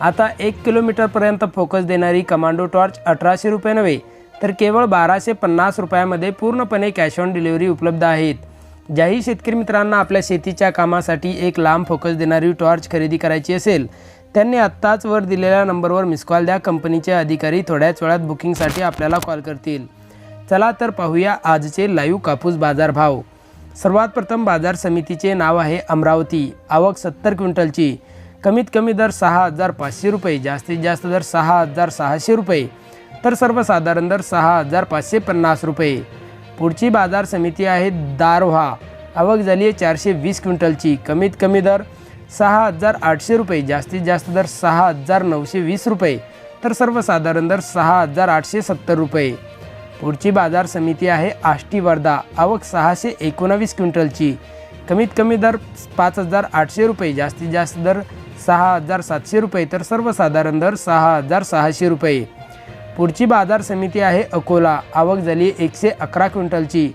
आता एक किलोमीटरपर्यंत फोकस देणारी कमांडो टॉर्च अठराशे रुपये नव्हे तर केवळ बाराशे पन्नास रुपयामध्ये पूर्णपणे कॅश ऑन डिलिव्हरी उपलब्ध आहेत. ज्याही शेतकरी मित्रांना आपल्या शेतीच्या कामासाठी एक लांब फोकस देणारी टॉर्च खरेदी करायची असेल त्यांनी आत्ताच वर दिलेल्या नंबरवर मिस कॉल द्या. कंपनीचे अधिकारी थोड्याच वेळात बुकिंगसाठी आपल्याला कॉल करतील. चला तर पाहूया आजचे लाईव्ह कापूस बाजार भाव सर्वात प्रथम बाजार समितीचे नाव आहे अमरावती. आवक सत्तर क्विंटलची. कमीत कमी दर सहा हजार पाचशे रुपये जास्तीत जास्त दर सहा हजार सहाशे रुपये तर सर्वसाधारण दर सहा हजार पाचशे पन्नास रुपये. पुढची बाजार समिती आहे दारव्हा आवक झाली आहे चारशे वीस क्विंटलची. कमीत कमी दर सहा हजार आठशे रुपये जास्तीत जास्त दर सहा हजार नऊशे वीस रुपये तर सर्वसाधारण दर सहा हजार आठशे सत्तर रुपये. पुढची बाजार समिती आहे आष्टी वर्धा आवक सहाशे एकोणावीस क्विंटलची. कमीत कमी दर पाच हजार आठशे रुपये जास्तीत जास्त दर सहा हजार सातशे रुपये. तर सर्वसाधारण दर सहा हजार सहाशे रुपये. पुढची बाजार समिती आहे अकोला. आवक झाली एकशे अकरा क्विंटलची.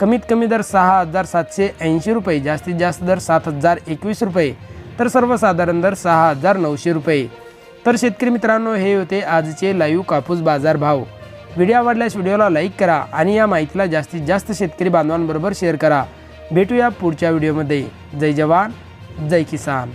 कमीत कमी दर सहा हजार सातशे ऐंशी रुपये. जास्तीत जास्त दर सात हजार एकवीस रुपये. तर सर्वसाधारण दर सहा हजार नऊशे रुपये. तर शेतकरी मित्रांनो हे होते आजचे लाईव्ह कापूस बाजार भाव. व्हिडिओ आवडल्यास व्हिडिओला लाईक करा आणि या माहितीला जास्तीत जास्त शेतकरी बांधवांबरोबर शेअर करा. भेटूया पुढच्या व्हिडिओमध्ये. जय जवान जय किसान.